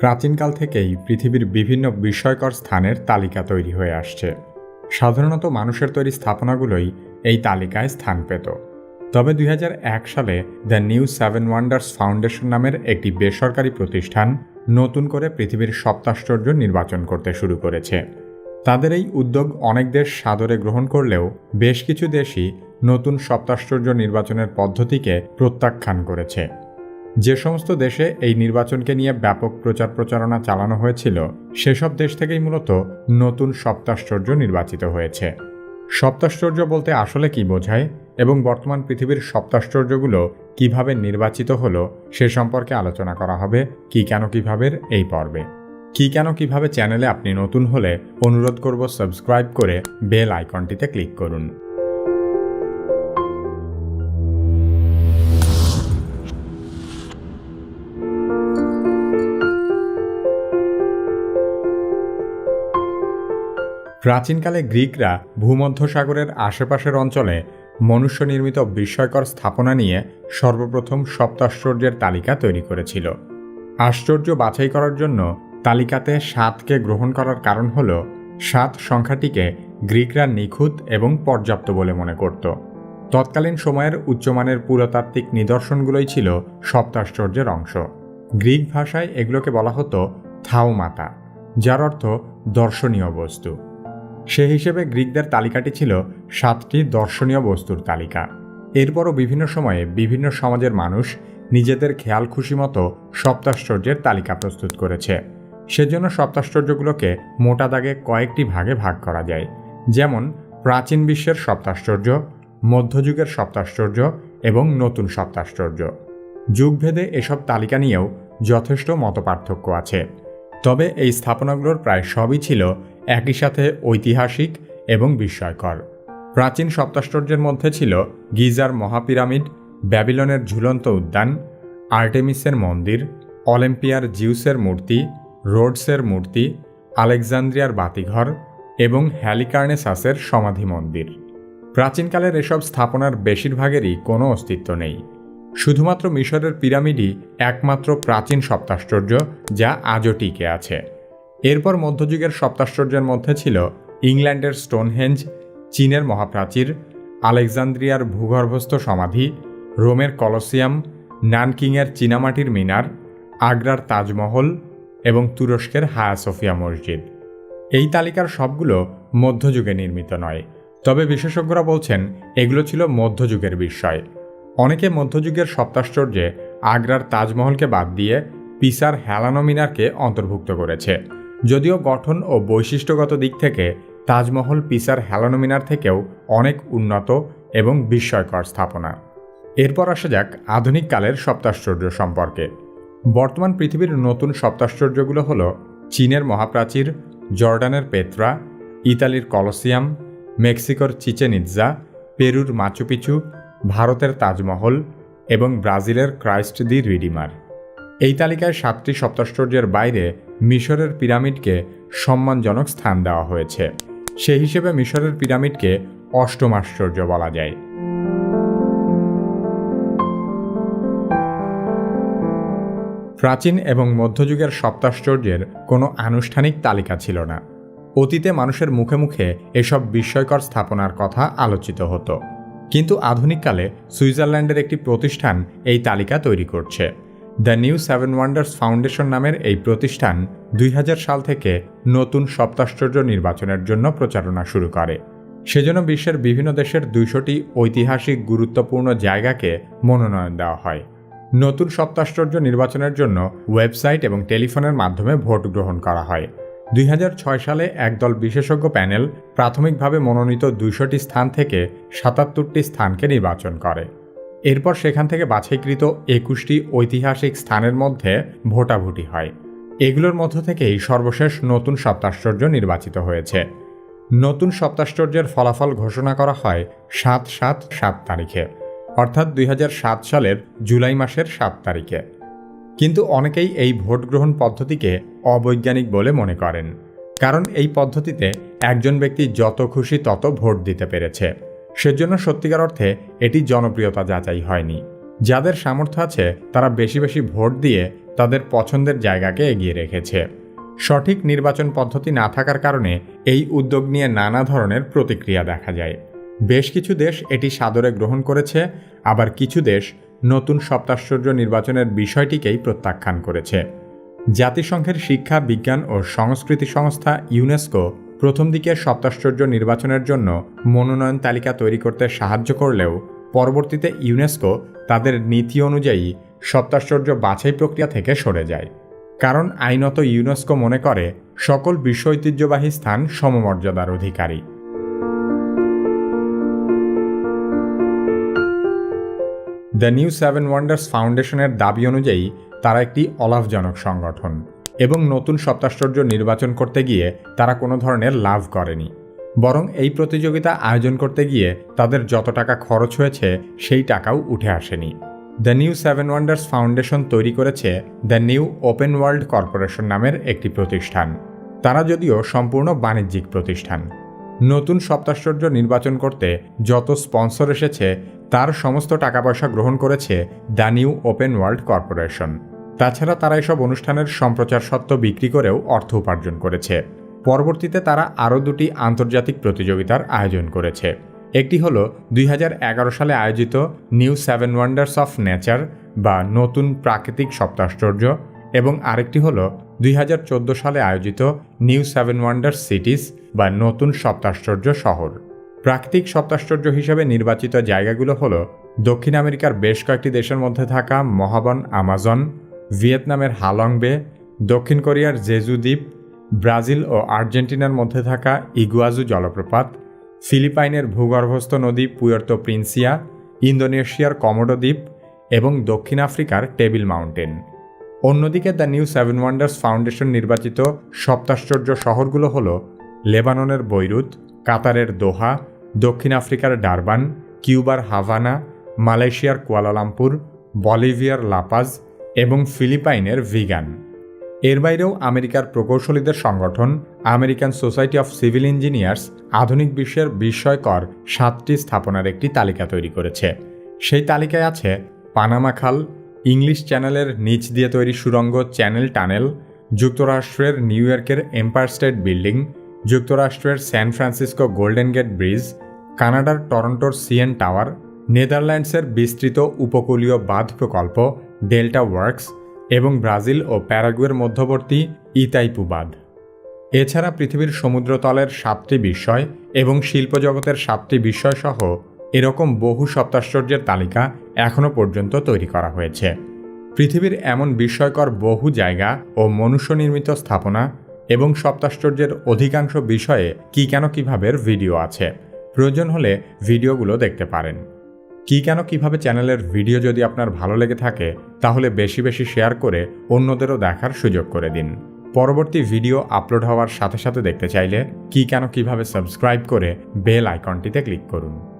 প্রাচীনকাল থেকেই পৃথিবীর বিভিন্ন বিস্ময়কর স্থানের তালিকা তৈরি হয়ে আসছে। সাধারণত মানুষের তৈরি স্থাপনাগুলোই এই তালিকায় স্থান পেত। তবে দুই হাজার এক সালে the New Seven Wonders Foundation নামের একটি বেসরকারি প্রতিষ্ঠান নতুন করে পৃথিবীর সপ্তাশ্চর্য নির্বাচন করতে শুরু করেছে। তাদের এই উদ্যোগ অনেক দেশ সাদরে গ্রহণ করলেও বেশ কিছু দেশই নতুন সপ্তাশ্চর্য নির্বাচনের পদ্ধতিকে প্রত্যাখ্যান করেছে। যে সমস্ত দেশে এই নির্বাচনকে নিয়ে ব্যাপক প্রচার প্রচারণা চালানো হয়েছিল, সেসব দেশ থেকেই মূলত নতুন সপ্তাশ্চর্য নির্বাচিত হয়েছে। সপ্তাশ্চর্য বলতে আসলে কি বোঝায় এবং বর্তমান পৃথিবীর সপ্তাশ্চর্যগুলো কীভাবে নির্বাচিত হলো সে সম্পর্কে আলোচনা করা হবে কি কেন কীভাবে এই পর্বে। কি কেন কীভাবে চ্যানেলে আপনি নতুন হলে অনুরোধ করব সাবস্ক্রাইব করে বেল আইকনটিতে ক্লিক করুন। প্রাচীনকালে গ্রিকরা ভূমধ্যসাগরের আশেপাশের অঞ্চলে মনুষ্য নির্মিত বিস্ময়কর স্থাপনা নিয়ে সর্বপ্রথম সপ্তাশ্চর্যের তালিকা তৈরি করেছিল। আশ্চর্য বাছাই করার জন্য তালিকাতে সাতকে গ্রহণ করার কারণ হল, সাত সংখ্যাটিকে গ্রিকরা নিখুঁত এবং পর্যাপ্ত বলে মনে করত। তৎকালীন সময়ের উচ্চমানের পুরাতাত্ত্বিক নিদর্শনগুলোই ছিল সপ্তাশ্চর্যের অংশ। গ্রিক ভাষায় এগুলোকে বলা হতো থাউমাতা, যার অর্থ দর্শনীয় বস্তু। সে হিসেবে গ্রিকদের তালিকাটি ছিল সাতটি দর্শনীয় বস্তুর তালিকা। এরপরও বিভিন্ন সময়ে বিভিন্ন সমাজের মানুষ নিজেদের খেয়াল খুশি মতো সপ্তাশ্চর্যের তালিকা প্রস্তুত করেছে। সেজন্য সপ্তাশ্চর্যগুলোকে মোটা দাগে কয়েকটি ভাগে ভাগ করা যায়। যেমন, প্রাচীন বিশ্বের সপ্তাশ্চর্য, মধ্যযুগের সপ্তাশ্চর্য এবং নতুন সপ্তাশ্চর্য। যুগভেদে এসব তালিকা নিয়েও যথেষ্ট মতপার্থক্য আছে। তবে এই স্থাপনাগুলোর প্রায় সবই ছিল একই সাথে ঐতিহাসিক এবং বিস্ময়কর। প্রাচীন সপ্তাশ্চর্যের মধ্যে ছিল গিজার মহাপিরামিড, ব্যাবিলনের ঝুলন্ত উদ্যান, আর্টেমিসের মন্দির, অলিম্পিয়ার জিউসের মূর্তি, রোডসের মূর্তি, আলেকজান্দ্রিয়ার বাতিঘর এবং হ্যালিকার্নেসাসের সমাধি মন্দির। প্রাচীনকালের এসব স্থাপনার বেশিরভাগেরই কোনো অস্তিত্ব নেই। শুধুমাত্র মিশরের পিরামিডই একমাত্র প্রাচীন সপ্তাশ্চর্য যা আজও টিকে আছে। এরপর মধ্যযুগের সপ্তাশ্চর্যের মধ্যে ছিল ইংল্যান্ডের স্টোনহেঞ্জ চীনের মহাপ্রাচীর, আলেকজান্দ্রিয়ার ভূগর্ভস্থ সমাধি, রোমের কলসিয়াম, নানকিংয়ের চীনামাটির মিনার, আগ্রার তাজমহল এবং তুরস্কের হায়া সোফিয়া মসজিদ। এই তালিকার সবগুলো মধ্যযুগে নির্মিত নয়, তবে বিশেষজ্ঞরা বলছেন এগুলো ছিল মধ্যযুগের বিষয় অনেকে মধ্যযুগের সপ্তাশ্চর্যে আগ্রার তাজমহলকে বাদ দিয়ে পিসার হেলানো মিনারকে অন্তর্ভুক্ত করেছে। যদিও গঠন ও বৈশিষ্ট্যগত দিক থেকে তাজমহল পিসার হ্যালোনোমিনার থেকেও অনেক উন্নত এবং বিস্ময়কর স্থাপনা। এরপর আসা যাক আধুনিক কালের সপ্তাশ্চর্য সম্পর্কে। বর্তমান পৃথিবীর নতুন সপ্তাশ্চর্যগুলো হল চীনের মহাপ্রাচীর, জর্ডানের পেত্রা, ইতালির কলসিয়াম, মেক্সিকোর চিচেনিৎজা, পেরুর মাচুপিচু, ভারতের তাজমহল এবং ব্রাজিলের ক্রাইস্ট দি রিডিমার। এই তালিকায় সাতটি সপ্তাশ্চর্যের বাইরে মিশরের পিরামিডকে সম্মানজনক স্থান দেওয়া হয়েছে। সেই হিসেবে মিশরের পিরামিডকে অষ্টম আশ্চর্য বলা যায়। প্রাচীন এবং মধ্যযুগের সপ্তাশ্চর্যের কোনো আনুষ্ঠানিক তালিকা ছিল না। অতীতে মানুষের মুখে মুখে এসব বিস্ময়কর স্থাপনার কথা আলোচিত হতো। কিন্তু আধুনিককালে সুইজারল্যান্ডের একটি প্রতিষ্ঠান এই তালিকা তৈরি করছে। The New Seven Wonders Foundation নামের এই প্রতিষ্ঠান দুই হাজার সাল থেকে নতুন সপ্তাশ্চর্য নির্বাচনের জন্য প্রচারণা শুরু করে। সেজন্য বিশ্বের বিভিন্ন দেশের দুইশোটি ঐতিহাসিক গুরুত্বপূর্ণ জায়গাকে মনোনয়ন দেওয়া হয়। নতুন সপ্তাশ্চর্য নির্বাচনের জন্য ওয়েবসাইট এবং টেলিফোনের মাধ্যমে ভোট গ্রহণ করা হয়। দুই হাজার ছয় সালে একদল বিশেষজ্ঞ প্যানেল প্রাথমিকভাবে মনোনীত দুইশোটি স্থান থেকে সাতাত্তরটি স্থানকে নির্বাচন করে। এরপর সেখান থেকে বাছাইকৃত একুশটি ঐতিহাসিক স্থানের মধ্যে ভোটাভুটি হয়। এগুলোর মধ্য থেকেই সর্বশেষ নতুন সপ্তাশ্চর্য নির্বাচিত হয়েছে। নতুন সপ্তাশ্চর্যের ফলাফল ঘোষণা করা হয় সাত সাত সাত তারিখে, অর্থাৎ দুই হাজার সাত সালের জুলাই মাসের সাত তারিখে। কিন্তু অনেকেই এই ভোট গ্রহণ পদ্ধতিকে অবৈজ্ঞানিক বলে মনে করেন। কারণ এই পদ্ধতিতে একজন ব্যক্তি যত খুশি তত ভোট দিতে পেরেছে। সেজন্য সত্যিকার অর্থে এটি জনপ্রিয়তা যাচাই হয়নি। যাদের সামর্থ্য আছে, তারা বেশি বেশি ভোট দিয়ে তাদের পছন্দের জায়গাকে এগিয়ে রেখেছে। সঠিক নির্বাচন পদ্ধতি না থাকার কারণে এই উদ্যোগ নিয়ে নানা ধরনের প্রতিক্রিয়া দেখা যায়। বেশ কিছু দেশ এটি সাদরে গ্রহণ করেছে, আবার কিছু দেশ নতুন সপ্তাশ্চর্য নির্বাচনের বিষয়টিকেই প্রত্যাখ্যান করেছে। জাতিসংঘের শিক্ষা, বিজ্ঞান ও সংস্কৃতি সংস্থা ইউনেস্কো প্রথম দিকে সপ্তাশ্চর্য নির্বাচনের জন্য মনোনয়ন তালিকা তৈরি করতে সাহায্য করলেও পরবর্তীতে ইউনেস্কো তাদের নীতি অনুযায়ী সপ্তাশ্চর্য বাছাই প্রক্রিয়া থেকে সরে যায়। কারণ আইনত ইউনেস্কো মনে করে সকল বিশ্ব ঐতিহ্যবাহী স্থান সমমর্যাদার অধিকারী। দ্য নিউ সেভেন ওয়ান্ডার্স ফাউন্ডেশনের দাবি অনুযায়ী তারা একটি অলাভজনক সংগঠন। এবং নতুন সপ্তাশ্চর্য নির্বাচন করতে গিয়ে তারা কোনো ধরনের লাভ করেনি। বরং এই প্রতিযোগিতা আয়োজন করতে গিয়ে তাদের যত টাকা খরচ হয়েছে, সেই টাকাও উঠে আসেনি। The New Seven Wonders Foundation তৈরি করেছে the New Open World Corporation নামের একটি প্রতিষ্ঠান। তারা যদিও সম্পূর্ণ বাণিজ্যিক প্রতিষ্ঠান। নতুন সপ্তাশ্চর্য নির্বাচন করতে যত স্পন্সর এসেছে, তার সমস্ত টাকা পয়সা গ্রহণ করেছে the New Open World Corporation. তাছাড়া তারা এসব অনুষ্ঠানের সম্প্রচার সত্ত্ব বিক্রি করেও অর্থ উপার্জন করেছে। পরবর্তীতে তারা আরও দুটি আন্তর্জাতিক প্রতিযোগিতার আয়োজন করেছে। একটি হল দুই সালে আয়োজিত New Seven Wonders of Nature বা নতুন প্রাকৃতিক সপ্তাশ্চর্য এবং আরেকটি হল দুই হাজার চোদ্দ সালে আয়োজিত নিউ সেভেন ওয়ান্ডার্স সিটিস বা নতুন সপ্তাশ্চর্য শহর। প্রাকৃতিক সপ্তাশ্চর্য হিসেবে নির্বাচিত জায়গাগুলো হল দক্ষিণ আমেরিকার বেশ কয়েকটি দেশের মধ্যে থাকা মহাবন আমাজন ভিয়েতনামের হালং বে দক্ষিণ কোরিয়ার জেজু দ্বীপ, ব্রাজিল ও আর্জেন্টিনার মধ্যে থাকা ইগুয়াজু জলপ্রপাত, ফিলিপাইনের ভূগর্ভস্থ নদী পুয়ের্তো প্রিন্সিয়া, ইন্দোনেশিয়ার কমোডো দ্বীপ এবং দক্ষিণ আফ্রিকার টেবিল মাউন্টেন। অন্যদিকে the New Seven Wonders Foundation নির্বাচিত সপ্তাশ্চর্য শহরগুলো হল লেবাননের বৈরুত, কাতারের দোহা, দক্ষিণ আফ্রিকার ডারবান, কিউবার হাভানা, মালয়েশিয়ার কুয়ালালামপুর, বলিভিয়ার লাপাজ এবং ফিলিপাইনের ভিগান। এর বাইরেও আমেরিকার প্রকৌশলীদের সংগঠন, American Society of Civil Engineers, আধুনিক বিশ্বের বিস্ময়কর সাতটি স্থাপনার একটি তালিকা তৈরি করেছে। সেই তালিকায় আছে পানামা খাল, ইংলিশ চ্যানেলের নিচ দিয়ে তৈরি সুরঙ্গ চ্যানেল টানেল, যুক্তরাষ্ট্রের নিউ ইয়র্কের এম্পায়ার স্টেট বিল্ডিং, যুক্তরাষ্ট্রের San Francisco Golden Gate Bridge, কানাডার টরন্টোর সিএন টাওয়ার, নেদারল্যান্ডসের বিস্তৃত উপকূলীয় বাঁধ প্রকল্প ডেল্টা ওয়ার্কস এবং ব্রাজিল ও প্যারাগুয়ের মধ্যবর্তী ইতাইপু বাঁধ এছাড়া পৃথিবীর সমুদ্রতলের সাতটি বিস্ময় এবং শিল্পজগতের সাতটি বিস্ময়সহ এরকম বহু সপ্তাশ্চর্যের তালিকা এখনও পর্যন্ত তৈরি করা হয়েছে। পৃথিবীর এমন বিস্ময়কর বহু জায়গা ও মনুষ্য নির্মিত স্থাপনা এবং সপ্তাশ্চর্যের অধিকাংশ বিষয়ে কি কেন কীভাবে ভিডিও আছে, প্রয়োজন হলে ভিডিওগুলো দেখতে পারেন। কি কেন কীভাবে চ্যানেলের ভিডিও যদি আপনার ভালো লেগে থাকে, তাহলে বেশি বেশি শেয়ার করে অন্যদেরও দেখার সুযোগ করে দিন। পরবর্তী ভিডিও আপলোড হওয়ার সাথে সাথে দেখতে চাইলে কি কেন কীভাবে সাবস্ক্রাইব করে বেল আইকনটিতে ক্লিক করুন।